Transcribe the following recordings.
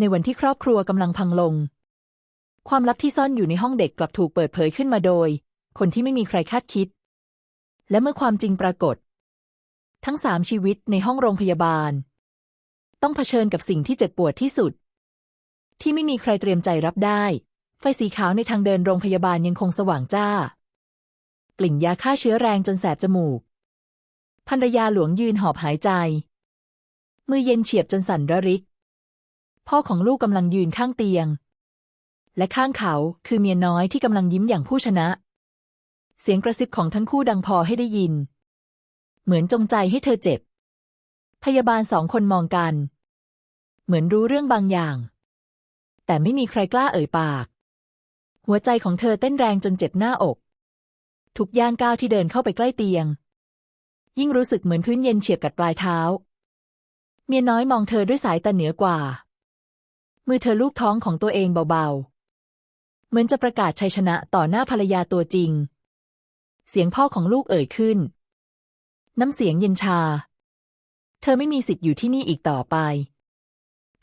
ในวันที่ครอบครัวกำลังพังลง ความลับที่ซ่อนอยู่ในห้องเด็กกลับถูกเปิดเผยขึ้นมาโดย คนที่ไม่มีใครคาดคิด และเมื่อความจริงปรากฏ ทั้งสามชีวิตในห้องโรงพยาบาล ต้องเผชิญกับสิ่งที่เจ็บปวดที่สุด ที่ไม่มีใครเตรียมใจรับได้ ไฟสีขาวในทางเดินโรงพยาบาลยังคงสว่างจ้ากลิ่นยาฆ่าเชื้อแรงจนแสบจมูกภรรยาหลวงยืนหอบหายใจ มือเย็นเฉียบจนสั่นระริก พ่อของลูกกำลังยืนข้างเตียง และข้างเขาคือเมียน้อยที่กำลังยิ้มอย่างผู้ชนะ เสียงกระซิบของทั้งคู่ดังพอให้ได้ยิน เหมือนจงใจให้เธอเจ็บ พยาบาลสองคนมองกัน เหมือนรู้เรื่องบางอย่าง แต่ไม่มีใครกล้าเอ่ยปาก หัวใจของเธอเต้นแรงจนเจ็บหน้าอก ทุกย่างก้าวที่เดินเข้าไปใกล้เตียง ยิ่งรู้สึกเหมือนพื้นเย็นเฉียบกัดปลายเท้าเมียน้อยมองเธอด้วยสายตาเหนือกว่า มือเธอลูบท้องของตัวเองเบาๆ เหมือนจะประกาศชัยชนะต่อหน้าภรรยาตัวจริง เสียงพ่อของลูกเอ่ยขึ้น น้ำเสียงเย็นชา เธอไม่มีสิทธิ์อยู่ที่นี่อีกต่อไป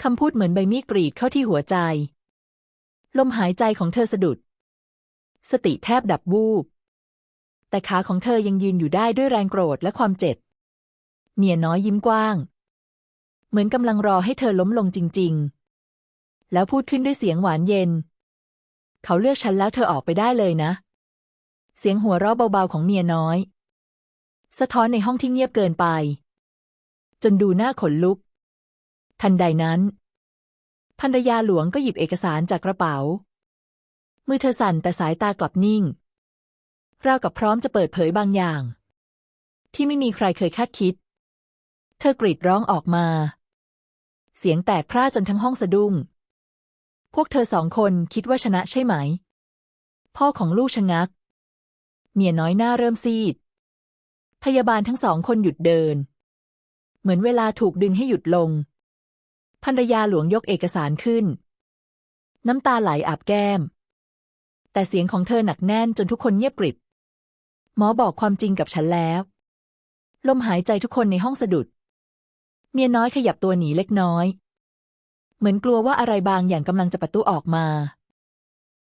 คำพูดเหมือนใบมีดกรีดเข้าที่หัวใจ ลมหายใจของเธอสะดุด สติแทบดับวูบ แต่ขาของเธอยังยืนอยู่ได้ด้วยแรงโกรธและความเจ็บ เมียน้อยยิ้มกว้าง เหมือนกำลังรอให้เธอล้มลงจริง ๆ แล้วพูดขึ้นด้วยเสียงหวานเย็น เขาเลือกฉันแล้วเธอออกไปได้เลยนะ เสียงหัวเราะเบาๆของเมียน้อย สะท้อนในห้องที่เงียบเกินไป จนดูหน้าขนลุก ทันใดนั้นภรรยาหลวงก็หยิบเอกสารจากกระเป๋า มือเธอสั่นแต่สายตากลับนิ่ง ราวกับพร้อมจะเปิดเผยบางอย่าง ที่ไม่มีใครเคยคาดคิด เธอกรีดร้องออกมา เสียงแตกพร่าจนทั้งห้องสะดุ้ง พวกเธอสองคนคิดว่าชนะใช่ไหม พ่อของลูกชะงัก เมียน้อยหน้าเริ่มซีด พยาบาลทั้งสองคนหยุดเดิน เหมือนเวลาถูกดึงให้หยุดลง ภรรยาหลวงยกเอกสารขึ้น น้ำตาไหลอาบแก้ม แต่เสียงของเธอหนักแน่นจนทุกคนเงียบกริบ หมอบอกความจริงกับฉันแล้ว ลมหายใจทุกคนในห้องสะดุด เมียน้อยขยับตัวหนีเล็กน้อย เหมือนกลัวว่าอะไรบางอย่างกำลังจะประตูออกมา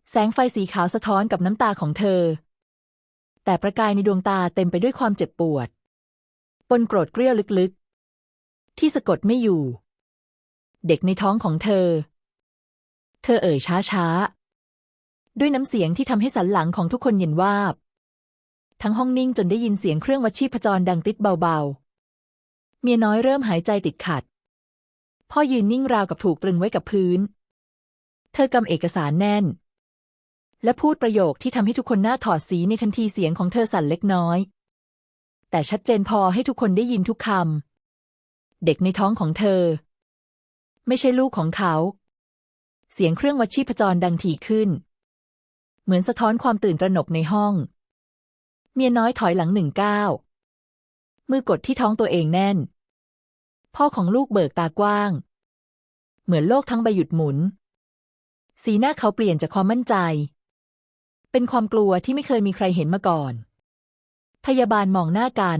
แสงไฟสีขาวสะท้อนกับน้ำตาของเธอ แต่ประกายในดวงตาเต็มไปด้วยความเจ็บปวด ปนโกรธเกรี้ยวลึกๆ ที่สะกดไม่อยู่ เด็กในท้องของเธอ เธอเอ่ยช้าๆ ด้วยน้ำเสียงที่ทำให้สันหลังของทุกคนเย็นวาบ ทั้งห้องนิ่งจนได้ยินเสียงเครื่องวัดชีพจรดังติดเบาๆ เมียน้อยเริ่มหายใจติดขัด พ่อยืนนิ่งราวกับถูกตรึงไว้กับพื้น เธอกำเอกสารแน่น และพูดประโยคที่ทำให้ทุกคนหน้าถอดสีในทันทีเสียงของเธอสั่นเล็กน้อย แต่ชัดเจนพอให้ทุกคนได้ยินทุกคำเด็กในท้องของเธอ ไม่ใช่ลูกของเขา เสียงเครื่องวัดชีพจรดังถี่ขึ้น เหมือนสะท้อนความตื่นตระหนกในห้อง เมียน้อยถอยหลังหนึ่งก้าวมือกดที่ท้องตัวเองแน่น พ่อของลูกเบิกตากว้าง เหมือนโลกทั้งใบหยุดหมุน สีหน้าเขาเปลี่ยนจากความมั่นใจ เป็นความกลัวที่ไม่เคยมีใครเห็นมาก่อน พยาบาลมองหน้ากัน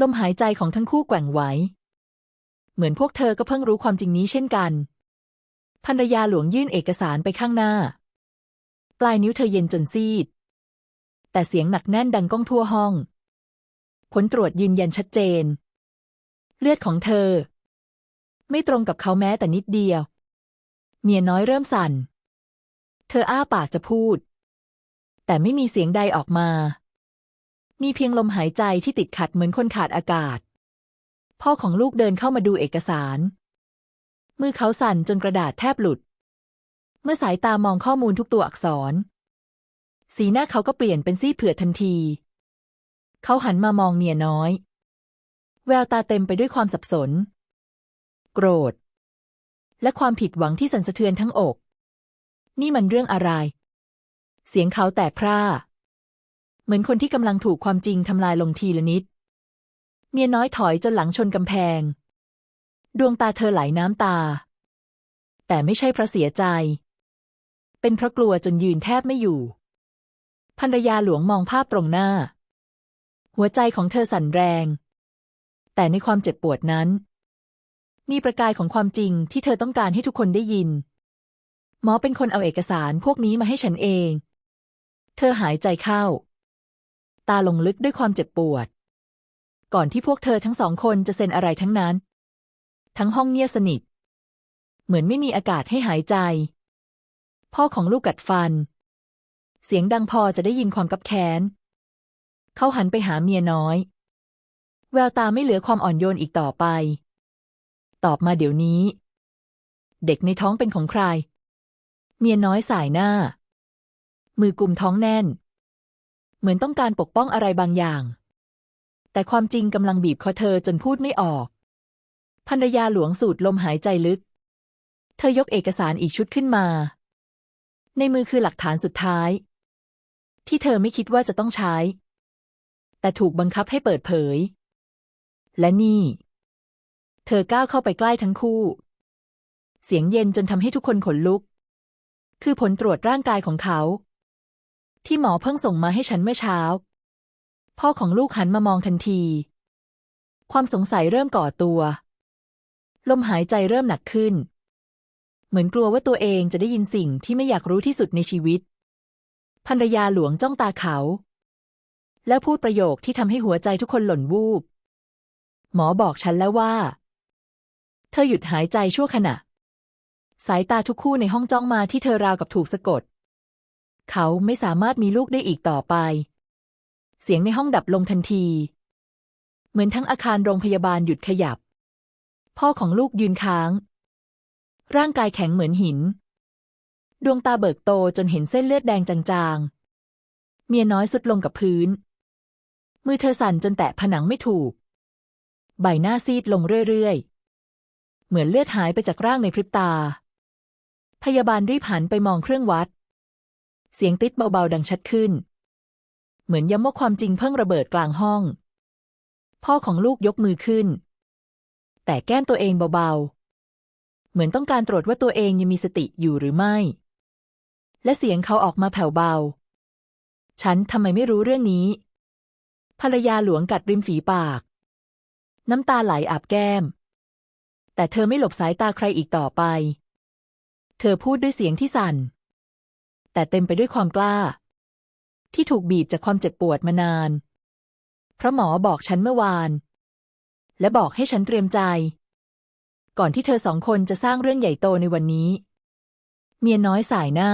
ลมหายใจของทั้งคู่แกว่งไหว เหมือนพวกเธอก็เพิ่งรู้ความจริงนี้เช่นกันภรรยาหลวงยื่นเอกสารไปข้างหน้า ปลายนิ้วเธอเย็นจนซีด แต่เสียงหนักแน่นดังก้องทั่วห้อง ผลตรวจยืนยันชัดเจน เลือดของเธอ ไม่ตรงกับเขาแม้แต่นิดเดียว เมียน้อยเริ่มสั่น เธออ้าปากจะพูด แต่ไม่มีเสียงใดออกมา มีเพียงลมหายใจที่ติดขัดเหมือนคนขาดอากาศ พ่อของลูกเดินเข้ามาดูเอกสาร มือเขาสั่นจนกระดาษแทบหลุด เมื่อสายตามองข้อมูลทุกตัวอักษร สีหน้าเขาก็เปลี่ยนเป็นซีดเผือดทันที เขาหันมามองเมียน้อย แววตาเต็มไปด้วยความสับสน โกรธ และความผิดหวังที่สั่นสะเทือนทั้งอก นี่มันเรื่องอะไร เสียงเขาแตกพร่า เหมือนคนที่กำลังถูกความจริงทำลายลงทีละนิด เมียน้อยถอยจนหลังชนกำแพง ดวงตาเธอไหลน้ำตา แต่ไม่ใช่เพราะเสียใจ เป็นเพราะกลัวจนยืนแทบไม่อยู่ภรรยาหลวงมองภาพตรงหน้า หัวใจของเธอสั่นแรง แต่ในความเจ็บปวดนั้น มีประกายของความจริงที่เธอต้องการให้ทุกคนได้ยิน หมอเป็นคนเอาเอกสารพวกนี้มาให้ฉันเอง เธอหายใจเข้า ตาลงลึกด้วยความเจ็บปวด ก่อนที่พวกเธอทั้งสองคนจะเซ็นอะไรทั้งนั้น ทั้งห้องเงียบสนิท เหมือนไม่มีอากาศให้หายใจ พ่อของลูกกัดฟัน เสียงดังพอจะได้ยินความกับแค้นเขาหันไปหาเมียน้อย แววตาไม่เหลือความอ่อนโยนอีกต่อไป ตอบมาเดี๋ยวนี้ เด็กในท้องเป็นของใคร เมียน้อยสายหน้า มือกุมท้องแน่น เหมือนต้องการปกป้องอะไรบางอย่าง แต่ความจริงกำลังบีบคอเธอจนพูดไม่ออก ภรรยาหลวงสูดลมหายใจลึก เธอยกเอกสารอีกชุดขึ้นมา ในมือคือหลักฐานสุดท้าย ที่เธอไม่คิดว่าจะต้องใช้ แต่ถูกบังคับให้เปิดเผย และนี่ เธอก้าวเข้าไปใกล้ทั้งคู่ เสียงเย็นจนทำให้ทุกคนขนลุก คือผลตรวจร่างกายของเขา ที่หมอเพิ่งส่งมาให้ฉันเมื่อเช้า พ่อของลูกหันมามองทันที ความสงสัยเริ่มก่อตัว ลมหายใจเริ่มหนักขึ้น เหมือนกลัวว่าตัวเองจะได้ยินสิ่งที่ไม่อยากรู้ที่สุดในชีวิตภรรยาหลวงจ้องตาเขา แล้วพูดประโยคที่ทำให้หัวใจทุกคนหล่นวูบ หมอบอกฉันแล้วว่า เธอหยุดหายใจชั่วขณะ สายตาทุกคู่ในห้องจ้องมาที่เธอราวกับถูกสะกด เขาไม่สามารถมีลูกได้อีกต่อไป เสียงในห้องดับลงทันที เหมือนทั้งอาคารโรงพยาบาลหยุดขยับ พ่อของลูกยืนค้าง ร่างกายแข็งเหมือนหิน ดวงตาเบิกโตจนเห็นเส้นเลือดแดงจางๆ เมียน้อยสุดลงกับพื้น มือเธอสั่นจนแตะผนังไม่ถูก ใบหน้าซีดลงเรื่อยๆ เหมือนเลือดหายไปจากร่างในพริบตา พยาบาลรีบหันไปมองเครื่องวัด เสียงติดเบาๆดังชัดขึ้น เหมือนย้ำว่าความจริงเพิ่งระเบิดกลางห้อง พ่อของลูกยกมือขึ้น แต่แก้มตัวเองเบาๆ เหมือนต้องการตรวจว่าตัวเองยังมีสติอยู่หรือไม่ และเสียงเขาออกมาแผ่วเบา ฉันทำไมไม่รู้เรื่องนี้ ภรรยาหลวงกัดริมฝีปาก น้ำตาไหลอาบแก้ม แต่เธอไม่หลบสายตาใครอีกต่อไป เธอพูดด้วยเสียงที่สั่น แต่เต็มไปด้วยความกล้า ที่ถูกบีบจากความเจ็บปวดมานาน เพราะหมอบอกฉันเมื่อวาน และบอกให้ฉันเตรียมใจ ก่อนที่เธอสองคนจะสร้างเรื่องใหญ่โตในวันนี้ เมียน้อยสายหน้า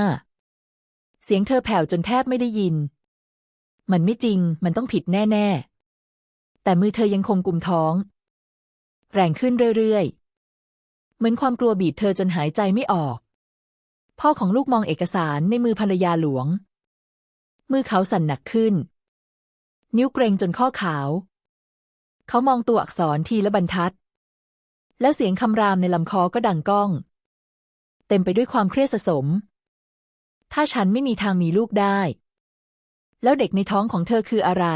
เสียงเธอแผ่วจนแทบไม่ได้ยิน มันไม่จริง มันต้องผิดแน่ ๆ แต่มือเธอยังคงกุมท้อง แรงขึ้นเรื่อยๆ เหมือนความกลัวบีบเธอจนหายใจไม่ออก พ่อของลูกมองเอกสารในมือภรรยาหลวง มือเขาสั่นหนักขึ้น นิ้วเกรงจนข้อขาว เขามองตัวอักษรทีละบรรทัด แล้วเสียงคำรามในลำคอก็ดังก้อง เต็มไปด้วยความเครียดสะสม ถ้าฉันไม่มีทางมีลูกได้ แล้วเด็กในท้องของเธอคืออะไร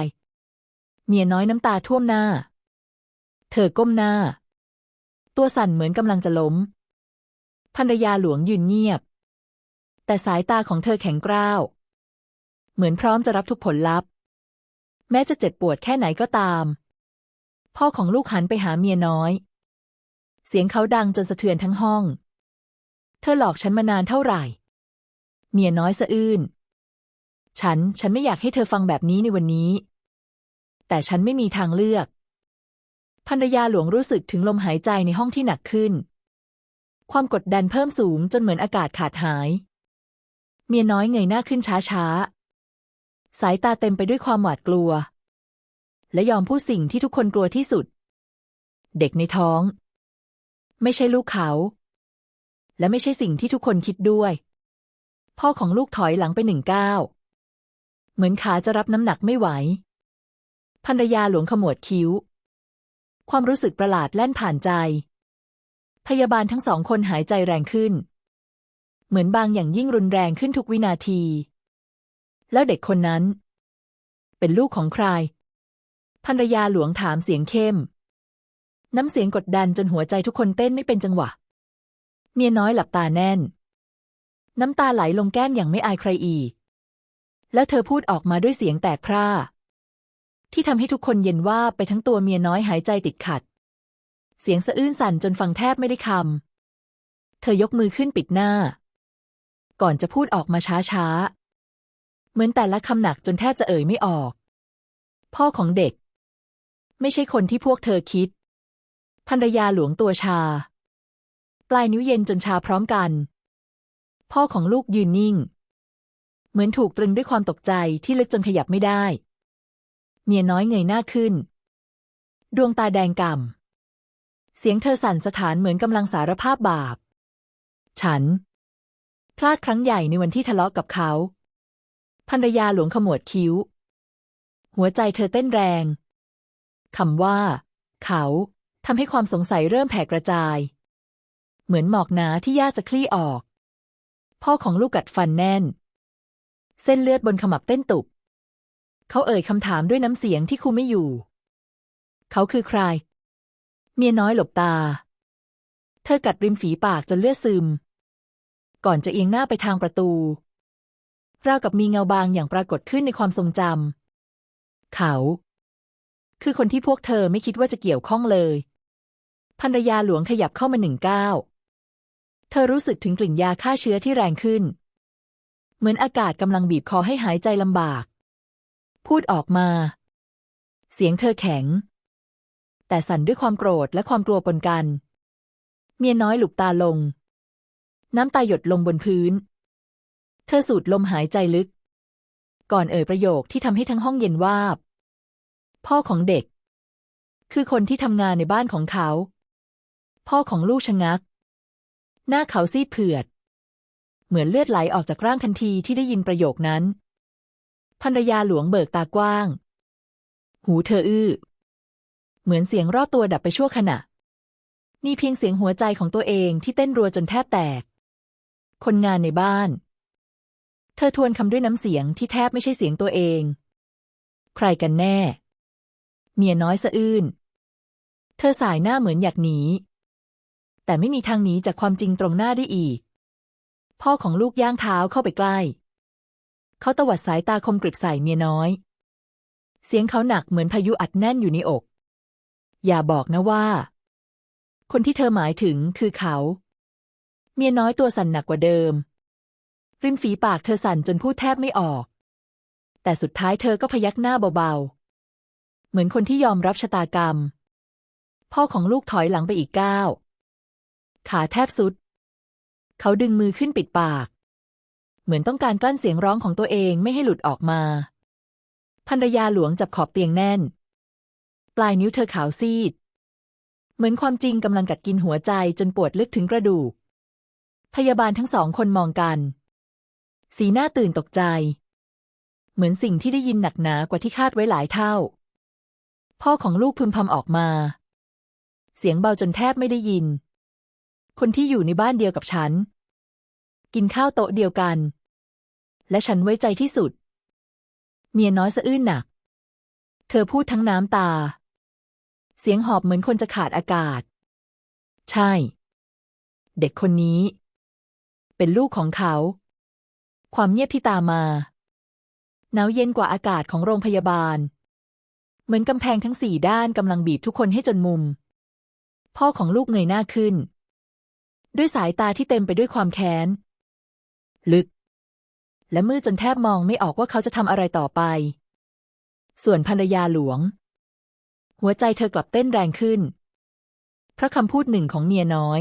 เมียน้อยน้ำตาท่วมหน้า เธอก้มหน้า ตัวสั่นเหมือนกำลังจะล้ม ภรรยาหลวงยืนเงียบ แต่สายตาของเธอแข็งกร้าว เหมือนพร้อมจะรับทุกผลลัพธ์ แม้จะเจ็บปวดแค่ไหนก็ตาม พ่อของลูกหันไปหาเมียน้อย เสียงเขาดังจนสะเทือนทั้งห้อง เธอหลอกฉันมานานเท่าไหร่ เมียน้อยสะอื้นฉัน ฉันไม่อยากให้เธอฟังแบบนี้ในวันนี้ แต่ฉันไม่มีทางเลือกภรรยาหลวงรู้สึกถึงลมหายใจในห้องที่หนักขึ้น ความกดดันเพิ่มสูงจนเหมือนอากาศขาดหาย เมียน้อยเงยหน้าขึ้นช้าๆ สายตาเต็มไปด้วยความหวาดกลัว และยอมพูดสิ่งที่ทุกคนกลัวที่สุด เด็กในท้อง ไม่ใช่ลูกเขา และไม่ใช่สิ่งที่ทุกคนคิดด้วย พ่อของลูกถอยหลังไปหนึ่งก้าว เหมือนขาจะรับน้ำหนักไม่ไหว ภรรยาหลวงขมวดคิ้ว ความรู้สึกประหลาดแล่นผ่านใจ พยาบาลทั้งสองคนหายใจแรงขึ้น เหมือนบางอย่างยิ่งรุนแรงขึ้นทุกวินาที แล้วเด็กคนนั้น เป็นลูกของใคร ภรรยาหลวงถามเสียงเข้ม น้ำเสียงกดดันจนหัวใจทุกคนเต้นไม่เป็นจังหวะ เมียน้อยหลับตาแน่น น้ำตาไหลลงแก้มอย่างไม่อายใครอีก แล้วเธอพูดออกมาด้วยเสียงแตกพร่า ที่ทำให้ทุกคนเย็นว่าไปทั้งตัวเมียน้อยหายใจติดขัด เสียงสะอื้นสั่นจนฟังแทบไม่ได้คำ เธอยกมือขึ้นปิดหน้า ก่อนจะพูดออกมาช้าๆ เหมือนแต่ละคำหนักจนแทบจะเอ่ยไม่ออก พ่อของเด็ก ไม่ใช่คนที่พวกเธอคิดภรรยาหลวงตัวชา ปลายนิ้วเย็นจนชาพร้อมกัน พ่อของลูกยืนนิ่ง เหมือนถูกตรึงด้วยความตกใจที่ลึกจนขยับไม่ได้ เมียน้อยเงยหน้าขึ้น ดวงตาแดงก่ำ เสียงเธอสั่นสะท้านเหมือนกำลังสารภาพบาป ฉัน พลาดครั้งใหญ่ในวันที่ทะเลาะกับเขา ภรรยาหลวงขมวดคิ้ว หัวใจเธอเต้นแรง คำว่า เขาทำให้ความสงสัยเริ่มแผ่กระจาย เหมือนหมอกหนาที่ยากจะคลี่ออก พ่อของลูกกัดฟันแน่น เส้นเลือดบนขมับเต้นตุบ เขาเอ่ยคำถามด้วยน้ำเสียงที่คุมไม่อยู่ เขาคือใคร เมียน้อยหลบตา เธอกัดริมฝีปากจนเลือดซึม ก่อนจะเอียงหน้าไปทางประตู ราวกับมีเงาบางอย่างปรากฏขึ้นในความทรงจำเขา คือคนที่พวกเธอไม่คิดว่าจะเกี่ยวข้องเลย ภรรยาหลวงขยับเข้ามาหนึ่งก้าวเธอรู้สึกถึงกลิ่นยาฆ่าเชื้อที่แรงขึ้น เหมือนอากาศกำลังบีบคอให้หายใจลำบาก พูดออกมา เสียงเธอแข็ง แต่สั่นด้วยความโกรธและความกลัวปนกัน เมียน้อยหลุบตาลง น้ำตาหยดลงบนพื้น เธอสูดลมหายใจลึก ก่อนเอ่ยประโยคที่ทำให้ทั้งห้องเย็นวาบ พ่อของเด็ก คือคนที่ทำงานในบ้านของเขา พ่อของลูกชะงัก หน้าเขาซีดเผือด เหมือนเลือดไหลออกจากร่างทันทีที่ได้ยินประโยคนั้น ภรรยาหลวงเบิกตากว้าง หูเธออื้อ เหมือนเสียงรอบตัวดับไปชั่วขณะ มีเพียงเสียงหัวใจของตัวเองที่เต้นรัวจนแทบแตก คนงานในบ้าน เธอทวนคำด้วยน้ำเสียงที่แทบไม่ใช่เสียงตัวเอง ใครกันแน่ เมียน้อยสะอื้น เธอสายหน้าเหมือนอยากหนี แต่ไม่มีทางหนีจากความจริงตรงหน้าได้อีก พ่อของลูกย่างเท้าเข้าไปใกล้ เขาตวัดสายตาคมกริบใส่เมียน้อย เสียงเขาหนักเหมือนพายุอัดแน่นอยู่ในอก อย่าบอกนะว่า คนที่เธอหมายถึงคือเขา เมียน้อยตัวสั่นหนักกว่าเดิม ริมฝีปากเธอสั่นจนพูดแทบไม่ออก แต่สุดท้ายเธอก็พยักหน้าเบาๆ เหมือนคนที่ยอมรับชะตากรรม พ่อของลูกถอยหลังไปอีกก้าว ขาแทบสุด เขาดึงมือขึ้นปิดปาก เหมือนต้องการกลั้นเสียงร้องของตัวเองไม่ให้หลุดออกมาภรรยาหลวงจับขอบเตียงแน่น ปลายนิ้วเธอขาวซีด เหมือนความจริงกำลังกัดกินหัวใจจนปวดลึกถึงกระดูก พยาบาลทั้งสองคนมองกัน สีหน้าตื่นตกใจ เหมือนสิ่งที่ได้ยินหนักหนากว่าที่คาดไว้หลายเท่า พ่อของลูกพึมพำออกมา เสียงเบาจนแทบไม่ได้ยิน คนที่อยู่ในบ้านเดียวกับฉัน กินข้าวโต๊ะเดียวกัน และฉันไว้ใจที่สุด เมียน้อยสะอื้นหนัก เธอพูดทั้งน้ำตา เสียงหอบเหมือนคนจะขาดอากาศ ใช่ เด็กคนนี้ เป็นลูกของเขา ความเงียบที่ตามมาหนาวเย็นกว่าอากาศของโรงพยาบาล เหมือนกำแพงทั้งสี่ด้านกำลังบีบทุกคนให้จนมุม พ่อของลูกเงยหน้าขึ้น ด้วยสายตาที่เต็มไปด้วยความแค้น ลึก และมืดจนแทบมองไม่ออกว่าเขาจะทำอะไรต่อไป ส่วนภรรยาหลวง หัวใจเธอกลับเต้นแรงขึ้น เพราะคำพูดหนึ่งของเมียน้อย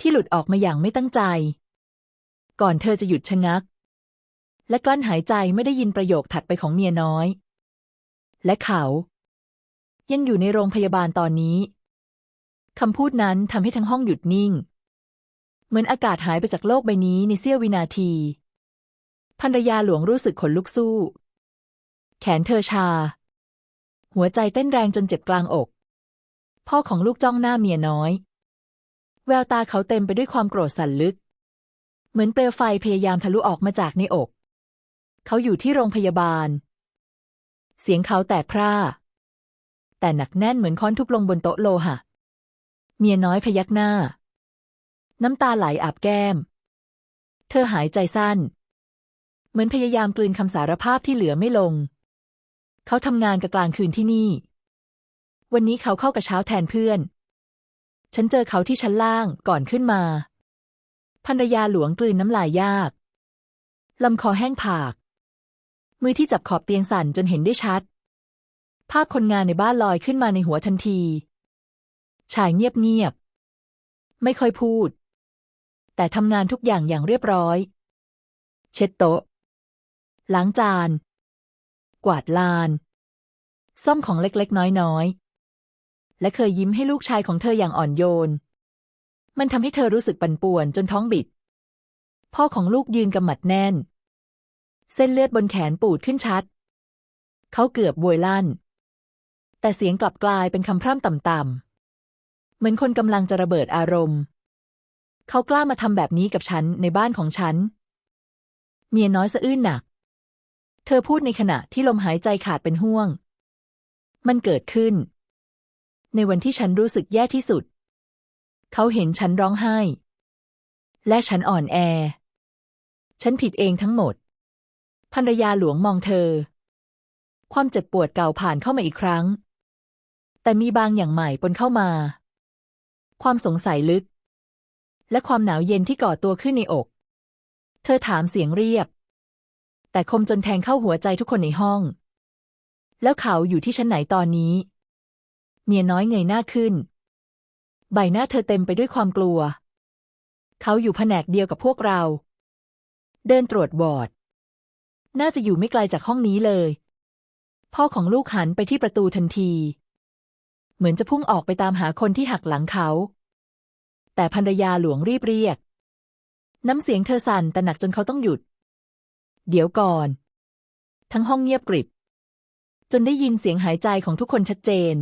ที่หลุดออกมาอย่างไม่ตั้งใจ ก่อนเธอจะหยุดชะงัก และกลั้นหายใจไม่ได้ยินประโยคถัดไปของเมียน้อย และเขา ยังอยู่ในโรงพยาบาลตอนนี้คำพูดนั้นทำให้ทั้งห้องหยุดนิ่ง เหมือนอากาศหายไปจากโลกใบนี้ในเสี้ยววินาที ภรรยาหลวงรู้สึกขนลุกสู้ แขนเธอชา หัวใจเต้นแรงจนเจ็บกลางอก พ่อของลูกจ้องหน้าเมียน้อย แววตาเขาเต็มไปด้วยความโกรธสั่นลึก เหมือนเปลวไฟพยายามทะลุออกมาจากในอก เขาอยู่ที่โรงพยาบาล เสียงเขาแตกพร่า แต่หนักแน่นเหมือนค้อนทุบลงบนโต๊ะโลหะ เมียน้อยพยักหน้า น้ำตาไหลอาบแก้ม เธอหายใจสั้น เหมือนพยายามกลืนคำสารภาพที่เหลือไม่ลง เขาทำงานกับกลางคืนที่นี่ วันนี้เขาเข้ากระเช้าแทนเพื่อน ฉันเจอเขาที่ชั้นล่างก่อนขึ้นมาภรรยาหลวงกลืนน้ำลายยากลำคอแห้งผาก มือที่จับขอบเตียงสั่นจนเห็นได้ชัด ภาพคนงานในบ้านลอยขึ้นมาในหัวทันที ชายเงียบๆไม่ค่อยพูด แต่ทำงานทุกอย่างอย่างเรียบร้อย เช็ดโต๊ะ ล้างจาน กวาดลาน ซ่อมของเล็กๆ น้อยๆ และเคยยิ้มให้ลูกชายของเธออย่างอ่อนโยน มันทำให้เธอรู้สึกปั่นป่วนจนท้องบิด พ่อของลูกยืนกำหมัดแน่น เส้นเลือดบนแขนปูดขึ้นชัด เขาเกือบโวยลั่น แต่เสียงกลับกลายเป็นคำพร่ำต่ำๆ เหมือนคนกำลังจะระเบิดอารมณ์ เขากล้ามาทำแบบนี้กับฉันในบ้านของฉันเมียน้อยสะอื้นหนัก ธอพูดในขณะที่ลมหายใจขาดเป็นห่วง มันเกิดขึ้น ในวันที่ฉันรู้สึกแย่ที่สุด เขาเห็นฉันร้องไห้ และฉันอ่อนแอ ฉันผิดเองทั้งหมด ภรรยาหลวงมองเธอ ความเจ็บปวดเก่าผ่านเข้ามาอีกครั้ง แต่มีบางอย่างใหม่ปนเข้ามา ความสงสัยลึก และความหนาวเย็นที่ก่อตัวขึ้นในอก เธอถามเสียงเรียบ แต่คมจนแทงเข้าหัวใจทุกคนในห้อง แล้วเขาอยู่ที่ชั้นไหนตอนนี้ เมียน้อยเงยหน้าขึ้น ใบหน้าเธอเต็มไปด้วยความกลัว เขาอยู่แผนกเดียวกับพวกเรา เดินตรวจบอร์ด น่าจะอยู่ไม่ไกลจากห้องนี้เลย พ่อของลูกหันไปที่ประตูทันที เหมือนจะพุ่งออกไปตามหาคนที่หักหลังเขา แต่ภรรยาหลวงรีบเรียก น้ำเสียงเธอสั่นแต่หนักจนเขาต้องหยุด เดี๋ยวก่อน ทั้งห้องเงียบกริบ จนได้ยินเสียงหายใจของทุกคนชัดเจน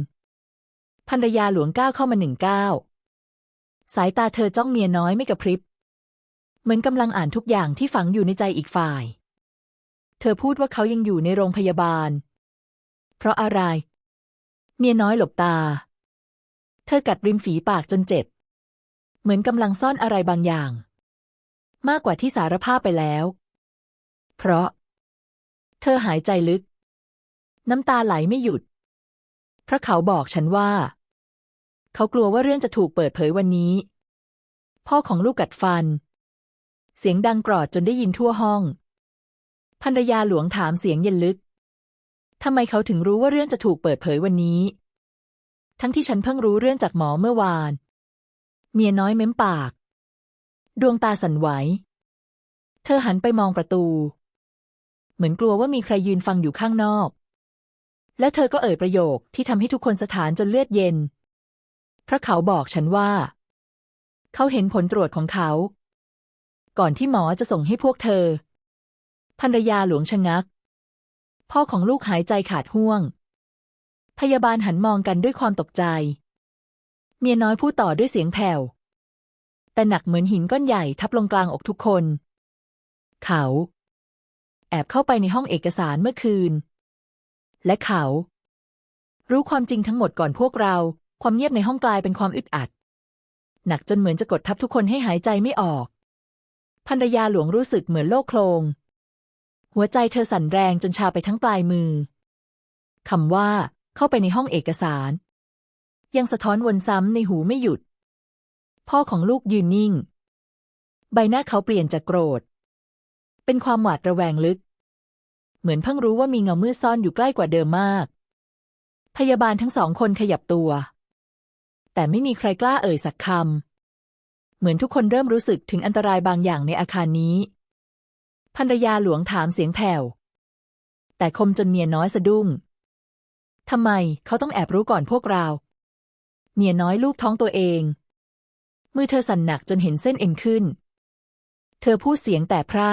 ภรรยาหลวงก้าวเข้ามาหนึ่งก้าวสายตาเธอจ้องเมียน้อยไม่กระพริบ เหมือนกำลังอ่านทุกอย่างที่ฝังอยู่ในใจอีกฝ่าย เธอพูดว่าเขายังอยู่ในโรงพยาบาล เพราะอะไร เมียน้อยหลบตา เธอกัดริมฝีปากจนเจ็บ เหมือนกำลังซ่อนอะไรบางอย่าง มากกว่าที่สารภาพไปแล้ว เพราะ เธอหายใจลึก น้ำตาไหลไม่หยุดเพราะเขาบอกฉันว่า เขากลัวว่าเรื่องจะถูกเปิดเผยวันนี้ พ่อของลูกกัดฟัน เสียงดังกรอดจนได้ยินทั่วห้องภรรยาหลวงถามเสียงเย็นลึก ทำไมเขาถึงรู้ว่าเรื่องจะถูกเปิดเผยวันนี้ ทั้งที่ฉันเพิ่งรู้เรื่องจากหมอเมื่อวาน เมียน้อยเม้มปาก ดวงตาสั่นไหว เธอหันไปมองประตู เหมือนกลัวว่ามีใครยืนฟังอยู่ข้างนอก และเธอก็เอ่ยประโยคที่ทำให้ทุกคนสถานจนเลือดเย็นเพราะเขาบอกฉันว่า เขาเห็นผลตรวจของเขา ก่อนที่หมอจะส่งให้พวกเธอภรรยาหลวงชะงัก พ่อของลูกหายใจขาดห่วง พยาบาลหันมองกันด้วยความตกใจ เมียน้อยพูดต่อด้วยเสียงแผ่ว แต่หนักเหมือนหินก้อนใหญ่ทับลงกลางอกทุกคน เขา แอบเข้าไปในห้องเอกสารเมื่อคืน และเขา รู้ความจริงทั้งหมดก่อนพวกเรา ความเงียบในห้องกลายเป็นความอึดอัด หนักจนเหมือนจะกดทับทุกคนให้หายใจไม่ออกภรรยาหลวงรู้สึกเหมือนโลกโคลงหัวใจเธอสั่นแรงจนชาไปทั้งปลายมือคำว่า เข้าไปในห้องเอกสาร ยังสะท้อนวนซ้ำในหูไม่หยุด พ่อของลูกยืนนิ่ง ใบหน้าเขาเปลี่ยนจากโกรธ เป็นความหวาดระแวงลึก เหมือนเพิ่งรู้ว่ามีเงามืดซ่อนอยู่ใกล้กว่าเดิมมาก พยาบาลทั้งสองคนขยับตัว แต่ไม่มีใครกล้าเอ่ยสักคำเหมือนทุกคนเริ่มรู้สึกถึงอันตรายบางอย่างในอาคารนี้ภรรยาหลวงถามเสียงแผ่ว แต่คมจนเมียน้อยสะดุ้งทำไมเขาต้องแอบรู้ก่อนพวกเรา เมียน้อยลูกท้องตัวเอง มือเธอสั่นหนักจนเห็นเส้นเอ็นขึ้น เธอพูดเสียงแต่พร่า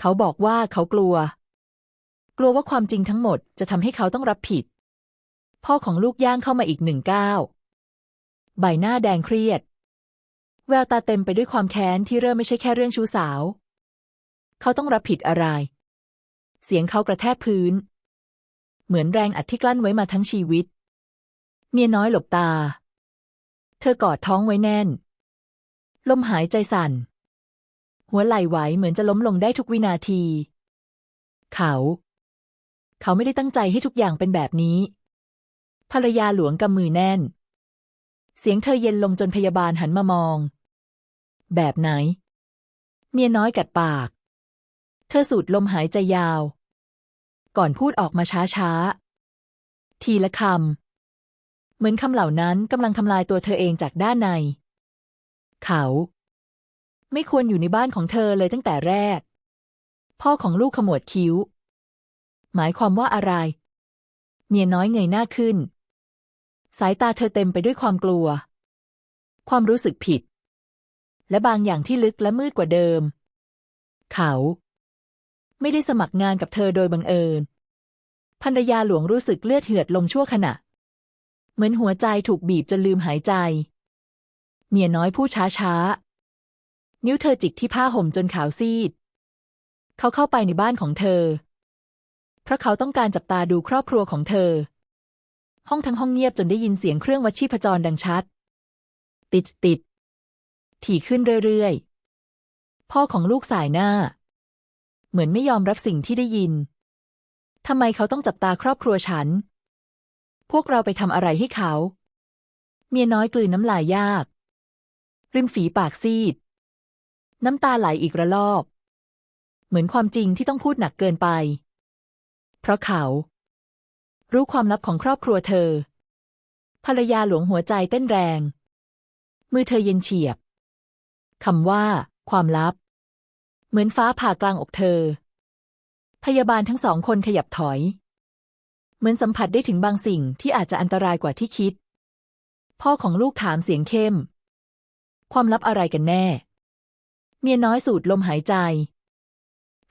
เขาบอกว่าเขากลัว กลัวว่าความจริงทั้งหมดจะทำให้เขาต้องรับผิด พ่อของลูกย่างเข้ามาอีกหนึ่งก้าวใบหน้าแดงเครียด แววตาเต็มไปด้วยความแค้นที่เริ่มไม่ใช่แค่เรื่องชู้สาว เขาต้องรับผิดอะไร เสียงเขากระแทกพื้น เหมือนแรงอัดที่กลั้นไว้มาทั้งชีวิต เมียน้อยหลบตา เธอกอดท้องไว้แน่น ลมหายใจสั่น หัวไหล่ไหวเหมือนจะล้มลงได้ทุกวินาที เขา เขาไม่ได้ตั้งใจให้ทุกอย่างเป็นแบบนี้ ภรรยาหลวงกำมือแน่น เสียงเธอเย็นลงจนพยาบาลหันมามอง แบบไหน เมียน้อยกัดปาก เธอสูดลมหายใจยาว ก่อนพูดออกมาช้าๆ ทีละคำ เหมือนคำเหล่านั้นกำลังทำลายตัวเธอเองจากด้านใน เขา ไม่ควรอยู่ในบ้านของเธอเลยตั้งแต่แรก พ่อของลูกขมวดคิ้ว หมายความว่าอะไร เมียน้อยเงยหน้าขึ้น สายตาเธอเต็มไปด้วยความกลัว ความรู้สึกผิด และบางอย่างที่ลึกและมืดกว่าเดิม เขา ไม่ได้สมัครงานกับเธอโดยบังเอิญภรรยาหลวงรู้สึกเลือดเหือดลงชั่วขณะ เหมือนหัวใจถูกบีบจนลืมหายใจ เมียน้อยพูดช้าๆ นิ้วเธอจิกที่ผ้าห่มจนขาวซีด เขาเข้าไปในบ้านของเธอ เพราะเขาต้องการจับตาดูครอบครัวของเธอ ห้องทั้งห้องเงียบจนได้ยินเสียงเครื่องวัดชีพจรดังชัด ติดติด ถี่ขึ้นเรื่อยๆ พ่อของลูกสายหน้า เหมือนไม่ยอมรับสิ่งที่ได้ยิน ทำไมเขาต้องจับตาครอบครัวฉัน พวกเราไปทำอะไรให้เขา เมียน้อยกลืนน้ำลายยาก ริมฝีปากซีด น้ำตาไหลอีกระลอกเหมือนความจริงที่ต้องพูดหนักเกินไป เพราะเขา รู้ความลับของครอบครัวเธอ ภรรยาหลวงหัวใจเต้นแรง มือเธอเย็นเฉียบคำว่า ความลับ เหมือนฟ้าผ่ากลางอกเธอ พยาบาลทั้งสองคนขยับถอย เหมือนสัมผัสได้ถึงบางสิ่งที่อาจจะอันตรายกว่าที่คิด พ่อของลูกถามเสียงเข้ม ความลับอะไรกันแน่ เมียน้อยสูดลมหายใจ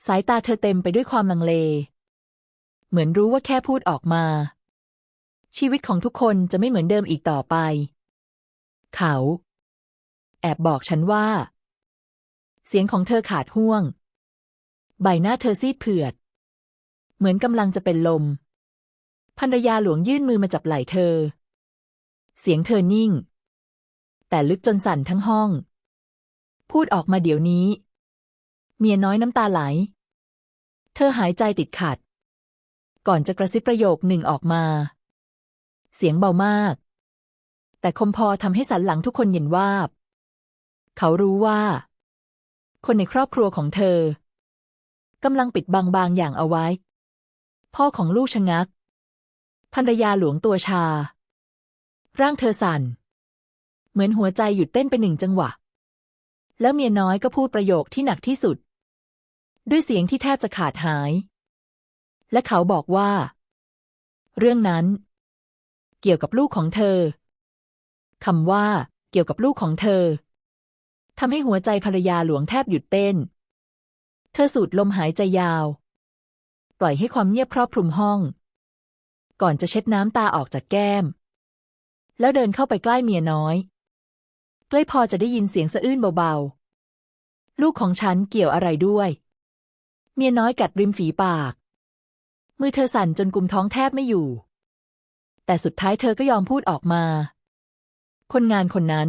สายตาเธอเต็มไปด้วยความลังเล เหมือนรู้ว่าแค่พูดออกมา ชีวิตของทุกคนจะไม่เหมือนเดิมอีกต่อไป เขา แอบบอกฉันว่า เสียงของเธอขาดห่วง ใบหน้าเธอซีดเผือด เหมือนกำลังจะเป็นลมภรรยาหลวงยื่นมือมาจับไหล่เธอ เสียงเธอนิ่ง แต่ลึกจนสั่นทั้งห้อง พูดออกมาเดี๋ยวนี้ เมียน้อยน้ำตาไหล เธอหายใจติดขัด ก่อนจะกระซิบประโยคหนึ่งออกมา เสียงเบามาก แต่คมพอทำให้สันหลังทุกคนเย็นวาบ เขารู้ว่า คนในครอบครัวของเธอกำลังปิดบังบางอย่างเอาไว้ พ่อของลูกชะงักภรรยาหลวงตัวชา ร่างเธอสั่น เหมือนหัวใจหยุดเต้นไปหนึ่งจังหวะ แล้วเมียน้อยก็พูดประโยคที่หนักที่สุด ด้วยเสียงที่แทบจะขาดหาย และเขาบอกว่า เรื่องนั้น เกี่ยวกับลูกของเธอคำว่า เกี่ยวกับลูกของเธอทำให้หัวใจภรรยาหลวงแทบหยุดเต้น เธอสูดลมหายใจยาว ปล่อยให้ความเงียบครอบคลุมห้อง ก่อนจะเช็ดน้ำตาออกจากแก้ม แล้วเดินเข้าไปใกล้เมียน้อย ใกล้พอจะได้ยินเสียงสะอื้นเบาๆ ลูกของฉันเกี่ยวอะไรด้วย เมียน้อยกัดริมฝีปาก มือเธอสั่นจนกุมท้องแทบไม่อยู่ แต่สุดท้ายเธอก็ยอมพูดออกมา คนงานคนนั้น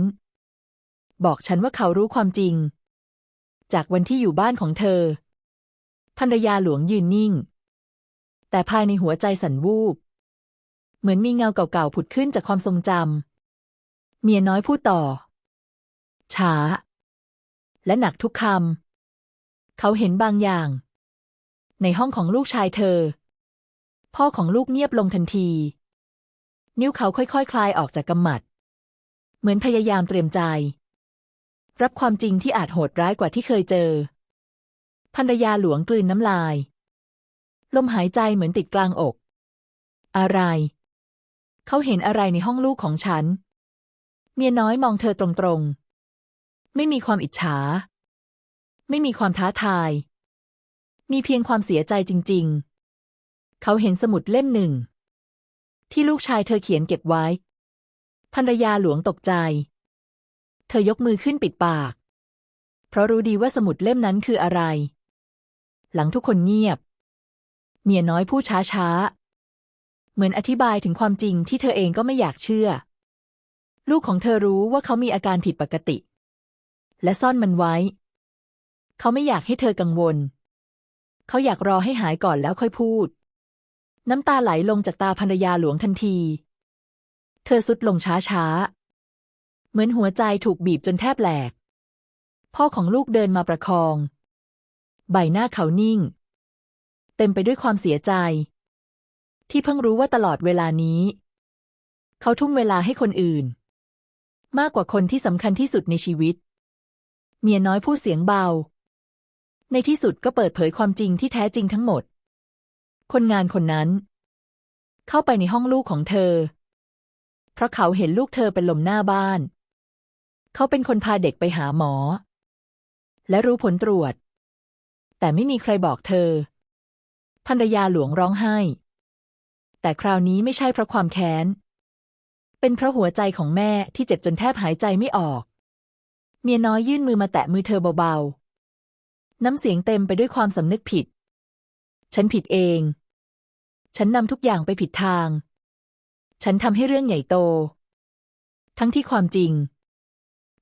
บอกฉันว่าเขารู้ความจริง จากวันที่อยู่บ้านของเธอภรรยาหลวงยืนนิ่ง แต่ภายในหัวใจสั่นวูบ เหมือนมีเงาเก่าๆผุดขึ้นจากความทรงจำเมียน้อยพูดต่อ ช้า และหนักทุกคำ เขาเห็นบางอย่าง ในห้องของลูกชายเธอ พ่อของลูกเงียบลงทันที นิ้วเขาค่อยๆคคลายออกจากกำมัด เหมือนพยายามเตรียมใจ รับความจริงที่อาจโหดร้ายกว่าที่เคยเจอภรรยาหลวงกลืนน้ำลาย ลมหายใจเหมือนติดกลางอก อะไร เขาเห็นอะไรในห้องลูกของฉัน เมียน้อยมองเธอตรงๆ ไม่มีความอิจฉา ไม่มีความท้าทาย มีเพียงความเสียใจจริง ๆ เขาเห็นสมุดเล่มหนึ่ง ที่ลูกชายเธอเขียนเก็บไว้ ภรรยาหลวงตกใจ เธอยกมือขึ้นปิดปาก เพราะรู้ดีว่าสมุดเล่มนั้นคืออะไร หลังทุกคนเงียบ เมียน้อยพูดช้าๆเหมือนอธิบายถึงความจริงที่เธอเองก็ไม่อยากเชื่อ ลูกของเธอรู้ว่าเขามีอาการผิดปกติ และซ่อนมันไว้ เขาไม่อยากให้เธอกังวล เขาอยากรอให้หายก่อนแล้วค่อยพูด น้ำตาไหลลงจากตาภรรยาหลวงทันที เธอสุดลงช้าช้า เหมือนหัวใจถูกบีบจนแทบแหลก พ่อของลูกเดินมาประคอง ใบหน้าเขานิ่ง เต็มไปด้วยความเสียใจ ที่เพิ่งรู้ว่าตลอดเวลานี้ เขาทุ่มเวลาให้คนอื่นมากกว่าคนที่สำคัญที่สุดในชีวิต เมียน้อยพูดเสียงเบา ในที่สุดก็เปิดเผยความจริงที่แท้จริงทั้งหมด คนงานคนนั้น เข้าไปในห้องลูกของเธอ เพราะเขาเห็นลูกเธอเป็นลมหน้าบ้าน เขาเป็นคนพาเด็กไปหาหมอ และรู้ผลตรวจ แต่ไม่มีใครบอกเธอภรรยาหลวงร้องไห้ แต่คราวนี้ไม่ใช่เพราะความแค้น เป็นเพราะหัวใจของแม่ที่เจ็บจนแทบหายใจไม่ออก เมียน้อยยื่นมือมาแตะมือเธอเบาๆ น้ำเสียงเต็มไปด้วยความสำนึกผิด ฉันผิดเอง ฉันนำทุกอย่างไปผิดทาง ฉันทำให้เรื่องใหญ่โต ทั้งที่ความจริง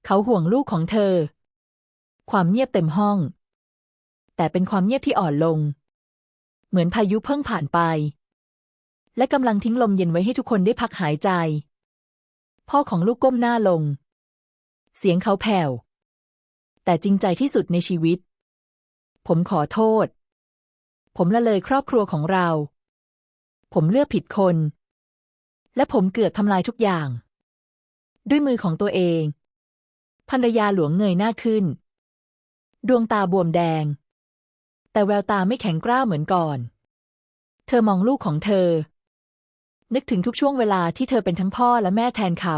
เขาห่วงลูกของเธอ ความเงียบเต็มห้อง แต่เป็นความเงียบที่อ่อนลง เหมือนพายุเพิ่งผ่านไป และกำลังทิ้งลมเย็นไว้ให้ทุกคนได้พักหายใจ พ่อของลูกก้มหน้าลง เสียงเขาแผ่ว แต่จริงใจที่สุดในชีวิต ผมขอโทษ ผมละเลยครอบครัวของเรา ผมเลือกผิดคน และผมเกือบทำลายทุกอย่าง ด้วยมือของตัวเอง ภรรยาหลวงเงยหน้าขึ้น ดวงตาบวมแดง แต่แววตาไม่แข็งกร้าวเหมือนก่อน เธอมองลูกของเธอ นึกถึงทุกช่วงเวลาที่เธอเป็นทั้งพ่อและแม่แทนเขา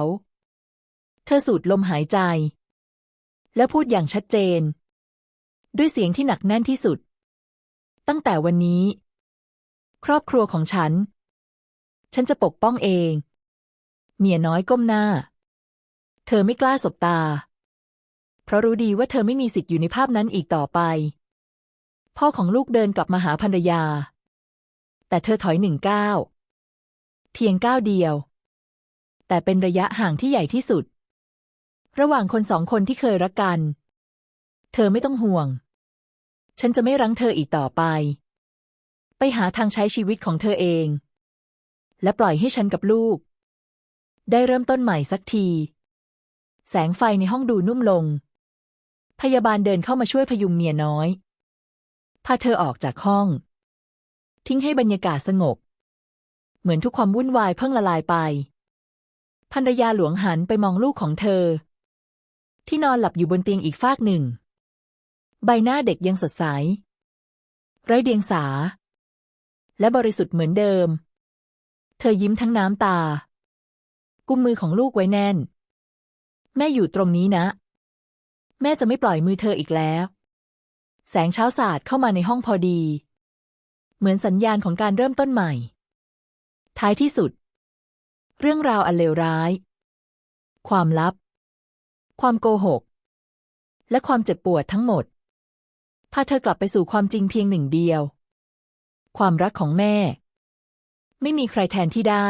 เธอสูดลมหายใจ และพูดอย่างชัดเจน ด้วยเสียงที่หนักแน่นที่สุด ตั้งแต่วันนี้ ครอบครัวของฉัน ฉันจะปกป้องเอง เมียน้อยก้มหน้า เธอไม่กล้าสบตา เพราะรู้ดีว่าเธอไม่มีสิทธิ์อยู่ในภาพนั้นอีกต่อไป พ่อของลูกเดินกลับมาหาภรรยา แต่เธอถอยหนึ่งก้าวเพียงก้าวเดียวแต่เป็นระยะห่างที่ใหญ่ที่สุด ระหว่างคนสองคนที่เคยรักกัน เธอไม่ต้องห่วง ฉันจะไม่รั้งเธออีกต่อไป ไปหาทางใช้ชีวิตของเธอเอง และปล่อยให้ฉันกับลูก ได้เริ่มต้นใหม่สักที แสงไฟในห้องดูนุ่มลง พยาบาลเดินเข้ามาช่วยพยุงเมียน้อย พาเธอออกจากห้อง ทิ้งให้บรรยากาศสงบ เหมือนทุกความวุ่นวายเพิ่งละลายไปภรรยาหลวงหันไปมองลูกของเธอ ที่นอนหลับอยู่บนเตียงอีกฟากหนึ่ง ใบหน้าเด็กยังสดใส ไร้เดียงสา และบริสุทธิ์เหมือนเดิม เธอยิ้มทั้งน้ำตา กุมมือของลูกไว้แน่น แม่อยู่ตรงนี้นะ แม่จะไม่ปล่อยมือเธออีกแล้ว แสงเช้าสาดเข้ามาในห้องพอดี เหมือนสัญญาณของการเริ่มต้นใหม่ ท้ายที่สุด เรื่องราวอันเลวร้าย ความลับ ความโกหก และความเจ็บปวดทั้งหมด พาเธอกลับไปสู่ความจริงเพียงหนึ่งเดียว ความรักของแม่ ไม่มีใครแทนที่ได้